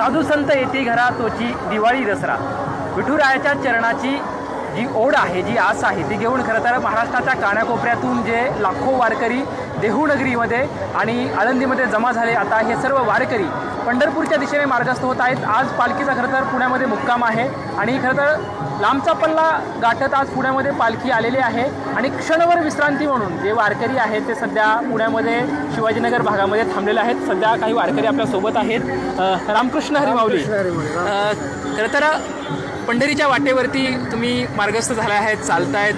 साधू संत येते घरा तोची दिवाळी दसरा. विठुरायाच्या चरणाची जी ओढ आहे जी आस आहे ती घेऊन खरं तर महाराष्ट्राच्या कानाकोपऱ्यातून जे लाखो वारकरी देहूनगरीमध्ये आणि आळंदीमध्ये जमा झाले आता हे सर्व वारकरी पंढरपूरच्या दिशेने मार्गस्थ होत आहेत. आज पालखीचा खरं तर पुण्यामध्ये मुक्काम आहे आणि खरं तर लांबचा पल्ला गाठत आज पुण्यामध्ये पालखी आलेली आहे. आणि क्षणभर विश्रांती म्हणून जे वारकरी आहेत ते सध्या पुण्यामध्ये शिवाजीनगर भागामध्ये थांबलेले आहेत. सध्या काही वारकरी आपल्यासोबत आहेत. रामकृष्ण हरी माऊली अ, खरं तर पंढरीच्या वाटेवरती तुम्ही मार्गस्थ झाला आहेत चालतायत.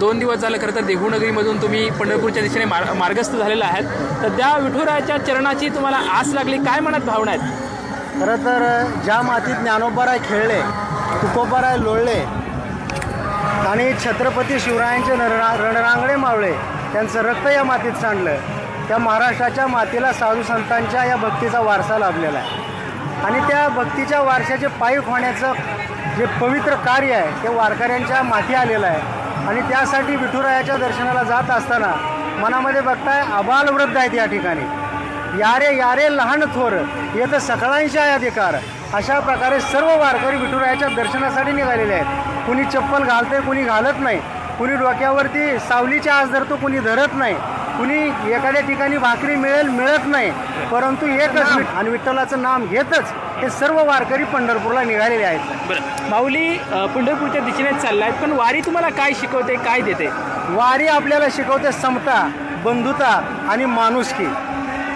दोन दिवस झालं खरं तर देहूनगरीमधून तुम्ही पंढरपूरच्या दिशेने मार मार्गस्थ झालेला आहात. सध्या विठुरायाच्या चरणाची तुम्हाला आस लागली. काय मनात भावना आहेत? खरं तर ज्या मातीत ज्ञानोबाराय खेळले तुकोबाराय लोळले आणि छत्रपती शिवरायांचे नरणा रणरांगणे मावळे त्यांचं रक्त या मातीत सांडलं. त्या महाराष्ट्राच्या मातीला साधू संतांच्या या भक्तीचा वारसा लाभलेला आहे. आणि त्या भक्तीच्या वारशाचे पायी होण्याचं जे पवित्र कार्य आहे ते वारकऱ्यांच्या माथी आलेलं आहे. आणि त्यासाठी विठुरायाच्या दर्शनाला जात असताना मनामध्ये बघताय आबालवृद्ध आहेत या ठिकाणी. यारे यारे लहान थोर. येतं सकळांशी आहे अधिकार. अशा प्रकारे सर्व वारकरी विठुरायाच्या दर्शनासाठी निघालेले आहेत. कुणी चप्पल घालते कुणी घालत नाही. कुणी डोक्यावरती सावलीच्या आज धरतो कुणी धरत नाही. कुणी एखाद्या ठिकाणी भाकरी मिळेल मिळत नाही. परंतु एकच आणि विठ्ठलाचं नाम घेतच हे सर्व वारकरी पंढरपूरला निघालेले आहेत. माऊली पंढरपूरच्या दिशेने चाललाय पण वारी तुम्हाला काय शिकवते काय देते? वारी आपल्याला शिकवते समता बंधुता आणि माणुसकी.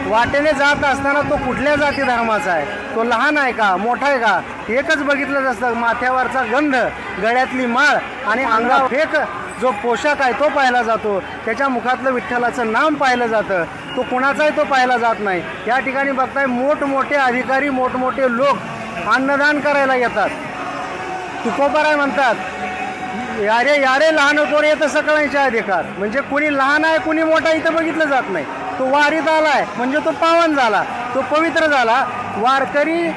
वाटेने जात असताना तो कुठल्या जाती धर्माचा आहे? तो लहान आहे का? मोठा आहे का? एकच बघितलं असतं. माथ्यावरचा गंध गळ्यातली माळ आणि अंगा फेक जो पोशाख आहे तो पाहिला जातो. त्याच्या मुखातलं विठ्ठलाचं नाम पाहिलं जातं. तो कुणाचाही तो पाहिला जात नाही. या ठिकाणी बघताय मोठमोठे अधिकारी मोठमोठे लोक अन्नदान करायला येतात. तुकोबाराय म्हणतात यारे यारे लहान थोर येतं सगळ्यांचे अधिकार. म्हणजे कुणी लहान आहे कुणी मोठा इथं बघितलं जात नाही. तो वारीत आलाय म्हणजे तो पावन झाला तो पवित्र झाला. वारकरी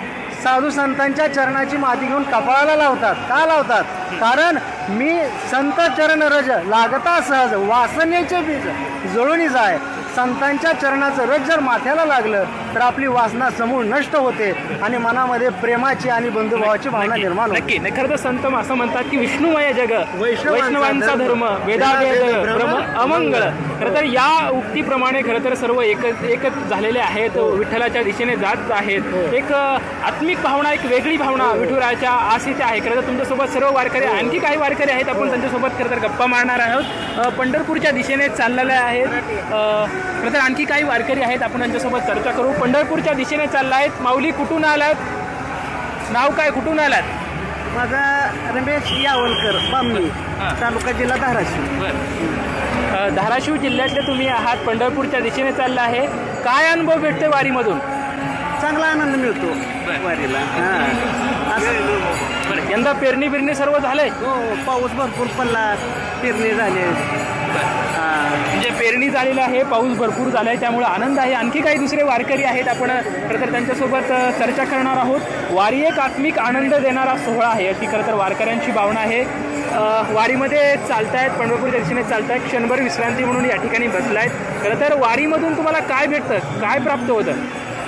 साधू संतांच्या चरणाची माती घेऊन कपाळाला लावतात. का लावतात? कारण मी संत चरण रज लागता सहज वासनेचे बीज जळून जाय. संतांच्या चरणाचं रज जर माथ्याला लागलं तर आपली वासना समूळ नष्ट होते आणि मनामध्ये प्रेमाची आणि बंधुभावाची भावना निर्माण होते. नक्की. नाही खरं तर संत असं म्हणतात की विष्णुमय जग वैष्णवांचा धर्म ब्रह्म ब्रह्म, अमंगळ. खरं तर या उक्तीप्रमाणे खरं तर सर्व एकच एकच झालेले आहेत विठ्ठलाच्या दिशेने जात आहेत. एक अ, आत्मिक भावना एक वेगळी भावना विठुरायाच्या आशीची आहे. खरं तर तुमच्यासोबत सर्व वारकरी आणखी काही वारकरी आहेत आपण त्यांच्यासोबत खरं तर गप्पा मारणार आहोत. पंढरपूरच्या दिशेने चाललेले आहेत. खरं तर आणखी काही वारकरी आहेत आपण त्यांच्यासोबत चर्चा करू. पंढरपूरच्या दिशेने चालला आहेत माऊली कुठून आलात? नाव काय? कुठून आलात? माझा रमेश यावलकर बामणी. तालुका जिल्हा धाराशिव. धाराशिव जिल्ह्यातले तुम्ही आहात पंढरपूरच्या दिशेने चालला आहे. काय अनुभव भेटतोय वारीमधून? चांगला आनंद मिळतो. वारीला. हां. असं- यंदा पेरणी बिरणी सर्व झालंय? हो पाऊस भरपूर पडला पेरणी झाली. हां. म्हणजे झालेली आहे. पाऊस भरपूर झाला आहे त्यामुळे आनंद आहे. आणखी काही दुसरे वारकरी आहेत आपण खरं तर त्यांच्यासोबत चर्चा करणार आहोत. वारी एक आत्मिक आनंद देणारा सोहळा आहे अशी खरं तर वारकऱ्यांची भावना आहे. वारीमध्ये चालत आहेत पंढरपूर पंढरपूरच्या दिशेने आहेत क्षणभर विश्रांती म्हणून या ठिकाणी बसलायत. खरं तर वारीमधून तुम्हाला काय भेटतं? काय प्राप्त होतं?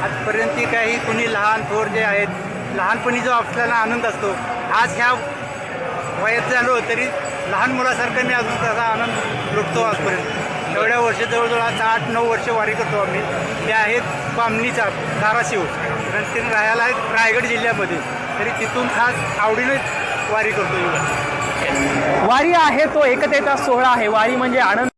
आजपर्यंत काही कुणी लहान थोर जे आहेत लहानपणी जो आपल्याला आनंद असतो आज ह्या वयात झालो तरी लहान मुलासारखं मी अजून त्याचा आनंद लुटतो आजपर्यंत. एवढ्या वर्ष जवळजवळ आज आठ नऊ वर्ष वारी करतो आम्ही. ते आहेत बामणीचा धाराशिव. कारण ते राहायला आहेत रायगड जिल्ह्यामध्ये. तरी तिथून खास आवडीनेच वारी करतो वारी आहे तो एकतेचा सोहळा आहे. वारी म्हणजे आनंद